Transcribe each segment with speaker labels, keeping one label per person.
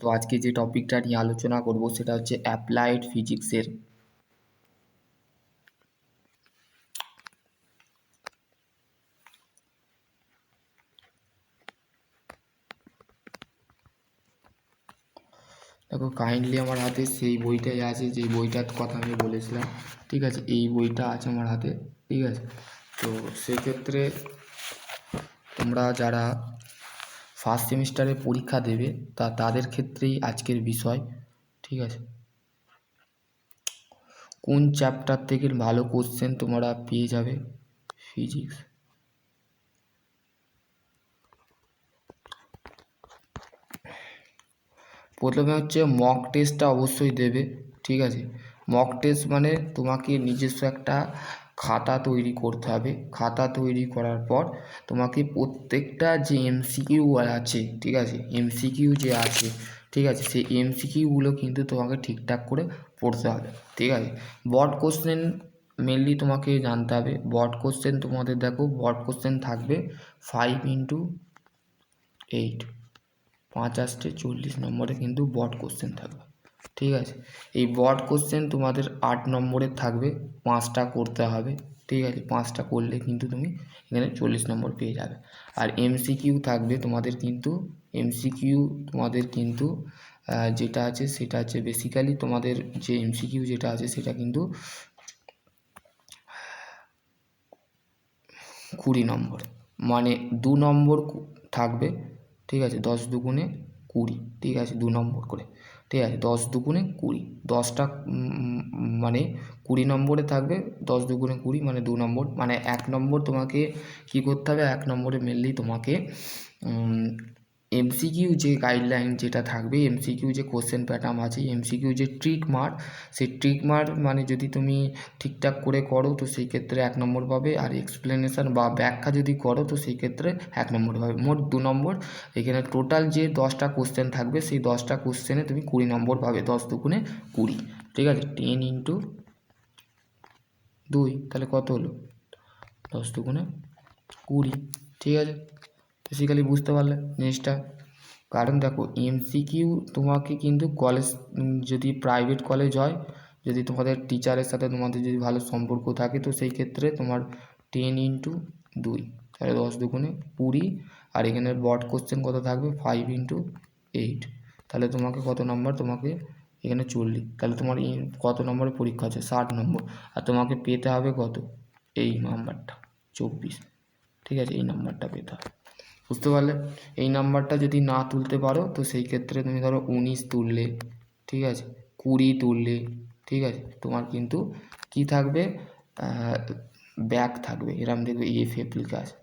Speaker 1: তো আজকে যে টপিকটা নিয়ে আলোচনা করব সেটা হচ্ছে অ্যাপ্লাইড ফিজিক্সের। দেখো কাইন্ডলি আমার হাতে সেই বইটাই আছে যে বইটার কথা আমি বলেছিলাম, ঠিক আছে? এই বইটা আছে আমার হাতে, ঠিক আছে? তো সেক্ষেত্রে তোমরা যারা ফার্স্ট সেমিস্টারে পরীক্ষা দেবে, তা তাদের ক্ষেত্রেই আজকের বিষয়, ঠিক আছে? কোন চ্যাপ্টার থেকে ভালো কোশ্চেন তোমরা পেয়ে যাবে? ফিজিক্স প্রথমে হচ্ছে মক টেস্টটা অবশ্যই দেবে, ঠিক আছে? মক টেস্ট মানে তোমাকে নিজস্ব একটা খাতা তৈরি করতে হবে। খাতা তৈরি করার পর তোমাকে প্রত্যেকটা যে এমসিকিউ আছে, ঠিক আছে? এমসিকিউ যে আছে, ঠিক আছে? সেই এমসিকিউগুলো কিন্তু তোমাকে ঠিকঠাক করে পড়তে হবে, ঠিক আছে? বড কোশ্চেন মেনলি তোমাকে জানতে হবে। বড কোশ্চেন তোমাদের দেখো বড কোশ্চেন থাকবে ফাইভ ইন্টু এইট পাঁচ আসতে চল্লিশ নম্বরে কিন্তু বড কোশ্চেন থাকবে। ঠিক আছে? এই বড কোশ্চেন তোমাদের আট নম্বরের থাকবে, পাঁচটা করতে হবে, ঠিক আছে? পাঁচটা করলে কিন্তু তুমি এখানে চল্লিশ নম্বর পেয়ে যাবে। আর এমসিকিউ থাকবে তোমাদের কিন্তু এমসিকিউ তোমাদের কিন্তু যেটা আছে সেটা আছে বেসিক্যালি তোমাদের যে এমসিকিউ যেটা আছে সেটা কিন্তু কুড়ি নম্বর। মানে দু নম্বর থাকবে, ঠিক আছে? দশ দুগুণে কুড়ি, ঠিক আছে? দু নম্বর করে, ঠিক আছে? দশ দুগুণে কুড়ি, দশটা মানে কুড়ি নম্বরে থাকবে, দশ দুগুণে কুড়ি মানে দু নম্বর মানে এক নম্বর তোমাকে কী করতে হবে? এক নম্বরে মেনলি তোমাকে এমসিকিউ যে গাইডলাইন যেটা থাকবে এমসিকিউ যে কোশ্চেন প্যাটার্ন আছে এমসিকিউ যে ট্রিক মার সেই ট্রিক মার মানে যদি তুমি ঠিকঠাক করে করো, তো সেই ক্ষেত্রে এক নম্বর পাবে। আর এক্সপ্লেনেশান বা ব্যাখ্যা যদি করো, তো সেই ক্ষেত্রে এক নম্বর পাবে। মোট দু নম্বর। এখানে টোটাল যে দশটা কোশ্চেন থাকবে, সেই দশটা কোশ্চেনে তুমি কুড়ি নম্বর পাবে, দশ দুগুণে কুড়ি। ঠিক আছে? টেন ইন্টু দুই, তাহলে কত হলো? দশ দুগুণে কুড়ি। ঠিক আছে? বেসিক্যালি বুঝতে পারলে জিনিসটা। কারণ দেখো এমসিকিউ তোমাকে কিন্তু কলেজ যদি প্রাইভেট কলেজ হয়, যদি তোমাদের টিচারের সাথে তোমাদের যদি ভালো সম্পর্ক থাকে, তো সেই ক্ষেত্রে তোমার টেন ইন্টু দুই। তাহলে দশ দুগুণে কুড়ি, আর এখানে বড কোশ্চেন কত থাকবে? ফাইভ ইন্টু এইট তাহলে তোমাকে কত নম্বর তোমাকে এখানে চল্লিশ। তাহলে তোমার কত নম্বরের পরীক্ষা আছে? ষাট নম্বর আর তোমাকে পেতে হবে কত? এই নাম্বারটা চব্বিশ। ঠিক আছে, এই নাম্বারটা পেতে হবে। বুঝতে পারলে? এই নাম্বারটা যদি না তুলতে পারো, তো সেই ক্ষেত্রে তুমি ধরো উনিশ তুললে, ঠিক আছে? কুড়ি তুললে, ঠিক আছে? তোমার কিন্তু কি থাকবে? ব্যাক থাকবে। এরম দেখবে এফ এফ লেখা আছে।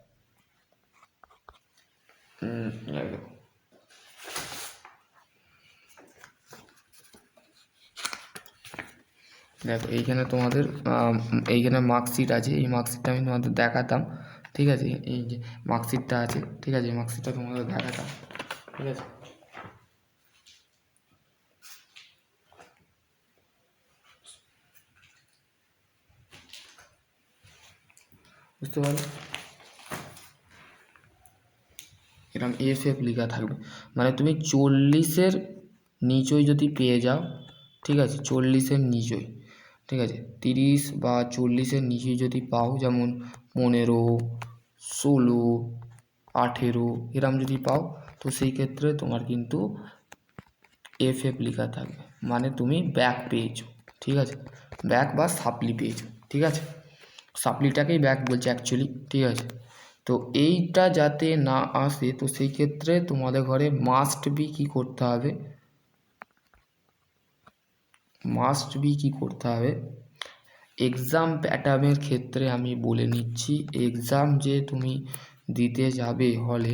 Speaker 1: দেখো, এইখানে তোমাদের এইখানে মার্কশিট আছে। এই মার্কশিটটা আমি তোমাদের দেখাতাম। ঠিক আছে? এই যে মার্কশিটটা আছে, ঠিক আছে? মার্কশিটটা তোমাদের দেখাতাম ঠিক আছে? বুঝতে পারলে? এরকম এফ এফ লেখা থাকবে। মানে তুমি চল্লিশের নিচই যদি পেয়ে যাও, ঠিক আছে? চল্লিশের নিচই। ঠিক আছে? তিরিশ বা চল্লিশের নিচে যদি পাও, যেমন পনেরো, ষোলো, আঠেরো, এরম যদি পাও, তো সেই ক্ষেত্রে তোমার কিন্তু এফ এফ লেখা থাকবে। মানে তুমি ব্যাক পেয়েছ, ঠিক আছে? ব্যাক বা সাপ্লি পেয়েছ, ঠিক আছে? সাপ্লিটাকেই ব্যাক বলছে অ্যাকচুয়ালি ঠিক আছে? তো এইটা যাতে না আসে, তো সেই ক্ষেত্রে তোমাদের ঘরে মাস্ট বি কী করতে হবে? মাস্ট বি কী করতে হবে? এক্সাম প্যাটার্নের ক্ষেত্রে আমি বলে নিচ্ছি এক্সাম যে তুমি দিতে যাবে হলে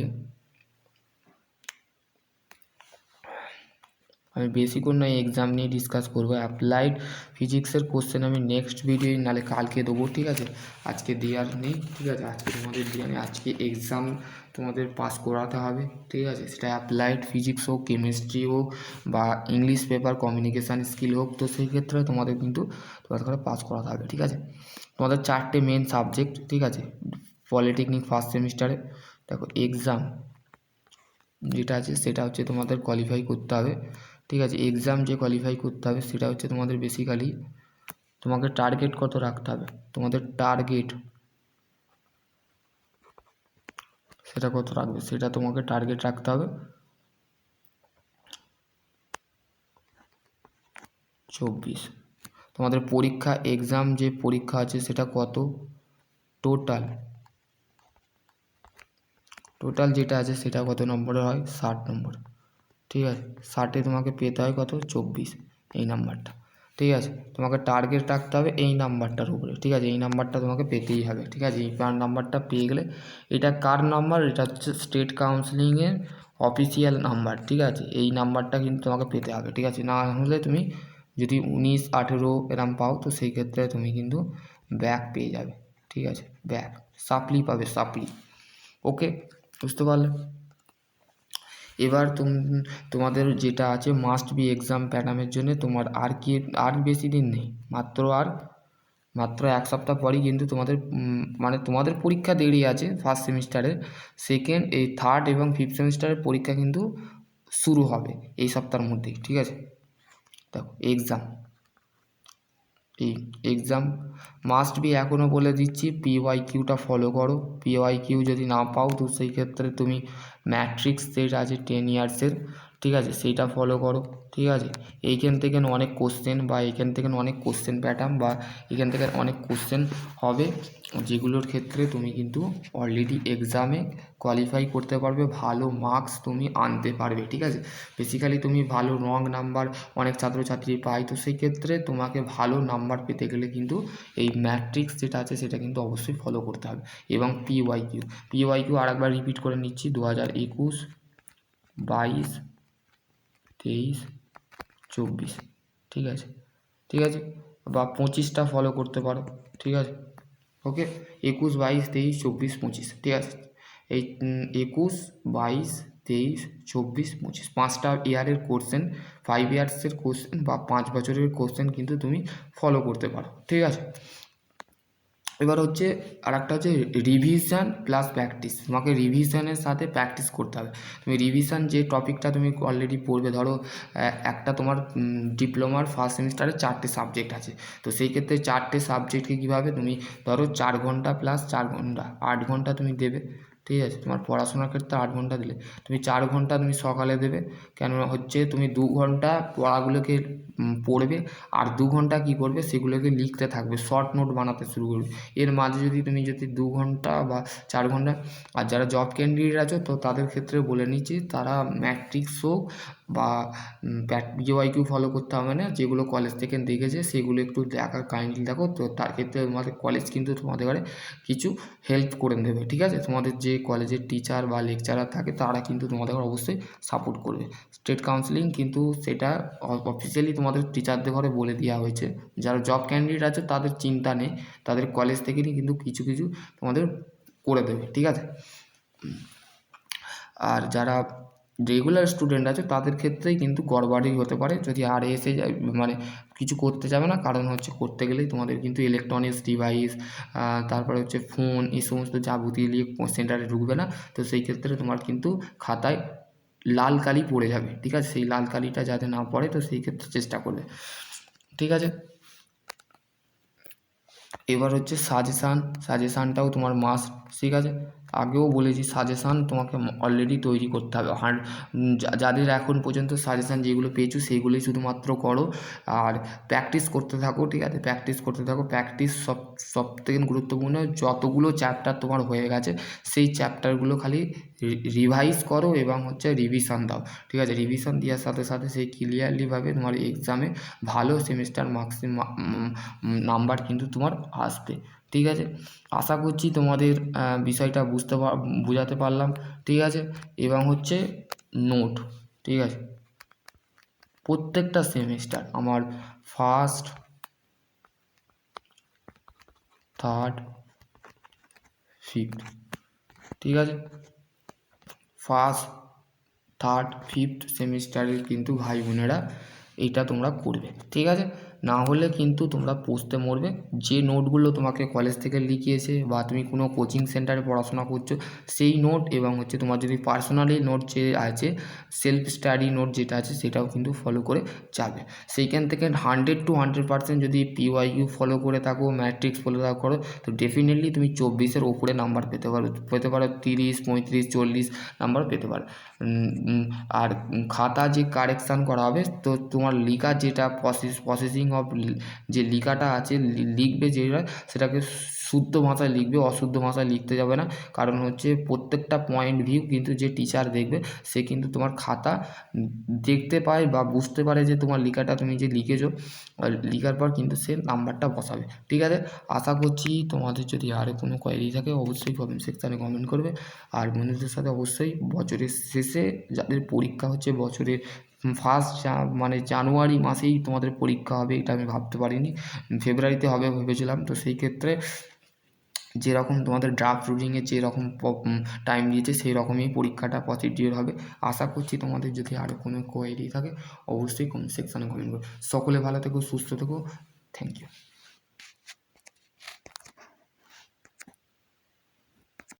Speaker 1: আমি বেশি করে নয় এক্সাম নিয়ে ডিসকাস করব। অ্যাপ্লাইড ফিজিক্সের কোশ্চেন আমি নেক্সট ভিডিও নাহলে কালকে দেবো, ঠিক আছে? আজকে দেওয়ার নেই, ঠিক আছে? আজকে তোমাদের নেই আজকে এক্সাম তোমাদের পাস করাতে হবে, ঠিক আছে? সেটা অ্যাপ্লাইড ফিজিক্স হোক কেমিস্ট্রি হোক বা ইংলিশ পেপার কমিউনিকেশান স্কিল হোক, তো সেই ক্ষেত্রে তোমাদের কিন্তু তোমাদের করে পাস করাতে হবে, ঠিক আছে? তোমাদের চারটে মেন সাবজেক্ট ঠিক আছে? পলিটেকনিক ফার্স্ট সেমিস্টারে দেখো এক্সাম যেটা আছে সেটা হচ্ছে তোমাদের কোয়ালিফাই করতে হবে। ঠিক আছে এক্সাম যে কোয়ালিফাই করতে হবে সেটা হচ্ছে তোমাদের বেসিক্যালি তোমাকে টার্গেট কত রাখতে হবে? তোমাদের টার্গেট সেটা কত রাখবে? সেটা তোমাকে টার্গেট রাখতে হবে। চব্বিশ। তোমাদের পরীক্ষা এক্সাম যে পরীক্ষা আছে সেটা কত? টোটাল টোটাল যেটা আছে সেটা কত নম্বরের হয়? ষাট নম্বর। ঠিক আছে? ষাটে তোমাকে পেতে হয় কত? চব্বিশ। এই নাম্বারটা। ঠিক আছে? তোমাকে টার্গেট রাখতে হবে এই নাম্বারটার উপরে। ঠিক আছে? এই নাম্বারটা তোমাকে পেতেই হবে। ঠিক আছে? এই নাম্বারটা পেয়ে গেলে এটা কার নাম্বার? এটা হচ্ছে স্টেট কাউন্সিলিংয়ের অফিসিয়াল নাম্বার। ঠিক আছে? এই নাম্বারটা কিন্তু তোমাকে পেতে হবে। ঠিক আছে? না হলে তুমি যদি উনিশ, আঠেরো এরম পাও, তো সেই ক্ষেত্রে তুমি কিন্তু ব্যাক পেয়ে যাবে। ঠিক আছে? ব্যাক সাপ্লি পাবে সাপ্লি ওকে বুঝতে পারলে? এবার তুম, তোমাদের যেটা আছে মাস্ট বি এক্সাম প্যাটার্নের জন্য তোমার আর কি, আর বেশি দিন নেই। মাত্র আর, মাত্র এক সপ্তাহ পরই কিন্তু তোমাদের মানে তোমাদের পরীক্ষা দেরি আছে ফার্স্ট সেমিস্টারের সেকেন্ড এই থার্ড এবং ফিফথ সেমিস্টারের পরীক্ষা কিন্তু শুরু হবে এই সপ্তাহের মধ্যেই, ঠিক আছে? দেখো এক্সাম এই এক্সাম মাস্ট বি এখনও বলে দিচ্ছি পিওয়াই কিউটা ফলো করো। পিওয়াই কিউ যদি না পাও তো সেই ক্ষেত্রে তুমি ম্যাট্রিক্স যেটা আছে টেন ইয়ার্সের ঠিক আছে? সেইটা ফলো করো, ঠিক আছে? এইখান থেকে অনেক কোশ্চেন বা এখান থেকে অনেক কোশ্চেন প্যাটার্ন বা এখান থেকে অনেক কোশ্চেন হবে। যেগুলোর ক্ষেত্রে তুমি কিন্তু অলরেডি এক্সামে কোয়ালিফাই করতে পারবে, ভালো মার্কস তুমি আনতে পারবে, ঠিক আছে? বেসিক্যালি তুমি ভালো রং নাম্বার অনেক ছাত্রছাত্রী পায়, তো সেই ক্ষেত্রে তোমাকে ভালো নাম্বার পেতে গেলে কিন্তু এই ম্যাট্রিক্স যেটা আছে সেটা কিন্তু অবশ্যই ফলো করতে হবে। এবং P Y Q P Y Q আরেকবার রিপিট করে নিচ্ছি দু হাজার একুশ বাইশ তেইশ, চব্বিশ, ঠিক আছে? ঠিক আছে? বা পঁচিশটা ফলো করতে পারো, ঠিক আছে? ওকে একুশ, বাইশ, তেইশ, চব্বিশ, পঁচিশ, ঠিক আছে? এই একুশ, বাইশ, তেইশ, চব্বিশ, পঁচিশ, পাঁচটা ইয়ারের কোশ্চেন ফাইভ ইয়ার্সের কোশ্চেন বা পাঁচ বছরের কোশ্চেন কিন্তু তুমি ফলো করতে পারো, ঠিক আছে? এবার হচ্ছে আর একটা হচ্ছে রিভিশন প্লাস প্র্যাকটিস তোমাকে রিভিশনের সাথে প্র্যাকটিস করতে হবে। তুমি রিভিশন যে টপিকটা তুমি অলরেডি পড়বে, ধরো একটা তোমার ডিপ্লোমার ফার্স্ট সেমিস্টারে চারটে সাবজেক্ট আছে। তো সেই ক্ষেত্রে চারটে সাবজেক্টকে কীভাবে তুমি, ধরো, চার ঘণ্টা প্লাস চার ঘণ্টা, আট ঘণ্টা তুমি দেবে, ঠিক আছে? তোমার পড়াশোনার ক্ষেত্রে আট ঘণ্টা দিলে। তুমি চার ঘণ্টা তুমি সকালে দেবে কেন হচ্ছে তুমি দু ঘণ্টা পড়াগুলোকে পড়বে আর দু ঘণ্টা কী করবে সেগুলোকে লিখতে থাকবে শর্ট নোট বানাতে শুরু করবে। এর মাঝে যদি তুমি যদি দু ঘণ্টা বা চার ঘণ্টা, আর যারা জব ক্যান্ডিডেট আছো তো তাদের ক্ষেত্রে বলে নিচ্ছি, তারা ম্যাট্রিক্স হোক বা পিওয়াই কিউ ফলো করতে হবে না, যেগুলো কলেজ থেকে দেখেছে সেগুলো একটু দেখা কাইন্ডলি দেখো, তো তার ক্ষেত্রে তোমাদের কলেজ কিন্তু তোমাদের ঘরে কিছু হেল্প করে দেবে, ঠিক আছে? তোমাদের যে কলেজের টিচার বা লেকচারার থাকে, তারা কিন্তু তোমাদের অবশ্যই সাপোর্ট করবে। স্টেট কাউন্সিলিং কিন্তু সেটা অফিসিয়ালি তোমাদের টিচারদের ঘরে বলে দেওয়া হয়েছে। যারা জব ক্যান্ডিডেট আছে, তাদের চিন্তা নেই। তাদের কলেজ থেকেই কিন্তু কিছু কিছু তোমাদের করে দেবে, ঠিক আছে? আর যারা রেগুলার স্টুডেন্ট আছে, তাদের ক্ষেত্রেই কিন্তু গড়বাড়ি হতে পারে। যদি আর এসে যায় মানে কিছু করতে যাবে না, কারণ হচ্ছে করতে গেলেই তোমাদের কিন্তু ইলেকট্রনিক্স ডিভাইস তারপরে হচ্ছে ফোন এই সমস্ত যাবতীয় নিয়ে সেন্টারে ঢুকবে না। তো সেই ক্ষেত্রে তোমার কিন্তু খাতায় লাল কালি পড়ে যাবে, ঠিক আছে? সেই লাল কালিটা যাতে না পড়ে, তো সেই ক্ষেত্রে চেষ্টা করবে, ঠিক আছে? এবার হচ্ছে সাজেশান, সাজেশানটাও তোমার মাস্ট ঠিক আছে? আগেও বলেছি সাজেশান তোমাকে অলরেডি তৈরি করতে হবে। হান যাদের এখন পর্যন্ত সাজেশান যেগুলো পেয়েছ সেইগুলোই শুধুমাত্র করো। আর প্র্যাকটিস করতে থাকো, ঠিক আছে? প্র্যাকটিস করতে থাকো। প্র্যাকটিস সব সব থেকে গুরুত্বপূর্ণ যতগুলো চ্যাপ্টার তোমার হয়ে গেছে, সেই চ্যাপ্টারগুলো খালি রিভাইজ করো এবং হচ্ছে রিভিশন দাও। ঠিক আছে? রিভিশন দেওয়ার সাথে সাথে সেই ক্লিয়ারলিভাবে তোমার এক্সামে ভালো সেমিস্টার মার্কস নাম্বার কিন্তু তোমার আসবে। ঠিক আছে? আশা করছি তোমাদের বিষয়টা বুঝতে বোঝাতে পারলাম, ঠিক আছে? এবং হচ্ছে নোট ঠিক আছে? প্রত্যেকটা সেমিস্টার আমার ফার্স্ট থার্ড ফিফথ ঠিক আছে? ফার্স্ট থার্ড ফিফথ সেমিস্টারের কিন্তু ভাই বোনেরা এটা তোমরা করবে, ঠিক আছে? না হলে কিন্তু তোমরা পুষতে মরবে। যে নোটগুলো তোমাকে কলেজ থেকে লিখিয়েছে বা তুমি কোনো কোচিং সেন্টারে পড়াশোনা করছ, সেই নোট এবং হচ্ছে তোমার যদি পার্সোনালি নোট যে আছে সেলফ স্টাডি নোট যেটা আছে, সেটাও কিন্তু ফলো করে যাবে। সেইখান থেকে হান্ড্রেড টু হান্ড্রেড পার্সেন্ট যদি পিওয়াইকিউ ফলো করে থাকো ম্যাট্রিক্স ফলো থাকো, করো, তো ডেফিনেটলি তুমি চব্বিশের ওপরে নাম্বার পেতে পারো। পেতে পারো তিরিশ, পঁয়ত্রিশ, চল্লিশ নাম্বার পেতে পারো। আর খাতা যে কারেকশান করা হবে, তো তোমার লিখা যেটা প্রসেস প্রসেসিং অফ যে লিখাটা আছে লিখবে যেটা সেটাকে শুদ্ধ ভাষায় লিখবে, অশুদ্ধ ভাষায় লিখতে যাবে না। কারণ হচ্ছে প্রত্যেকটা পয়েন্ট ভিউ কিন্তু যে টিচার দেখবে, সে কিন্তু তোমার খাতা দেখতে পায় বা বুঝতে পারে যে তোমার লেখাটা তুমি যে লিখেছো লিখার পর কিন্তু সে নাম্বারটা বসাবে। ঠিক আছে? আশা করছি তোমাদের যদি আরও কোনো কোয়ারি থাকে, অবশ্যই কমেন্ট সেকশানে কমেন্ট করবে। আর বন্ধুদের সাথে অবশ্যই বছরের শেষে যাদের পরীক্ষা হচ্ছে বছরের ফার্স্ট মানে জানুয়ারি মাসেই তোমাদের পরীক্ষা হবে, এটা আমি ভাবতে পারিনি। ফেব্রুয়ারিতে হবে ভেবেছিলাম, তো সেই ক্ষেত্রে যেরকম তোমাদের ড্রাফট রুডিংয়ে যেরকম টাইম দিয়েছে সেই রকমই পরীক্ষাটা পজিটিভ হবে। আশা করছি তোমাদের যদি আরও কোনো কোয়ারি থাকে, অবশ্যই কমেন্ট সেকশানে কমেন্ট করো সকলে ভালো থেকো, সুস্থ থেকো। Thank you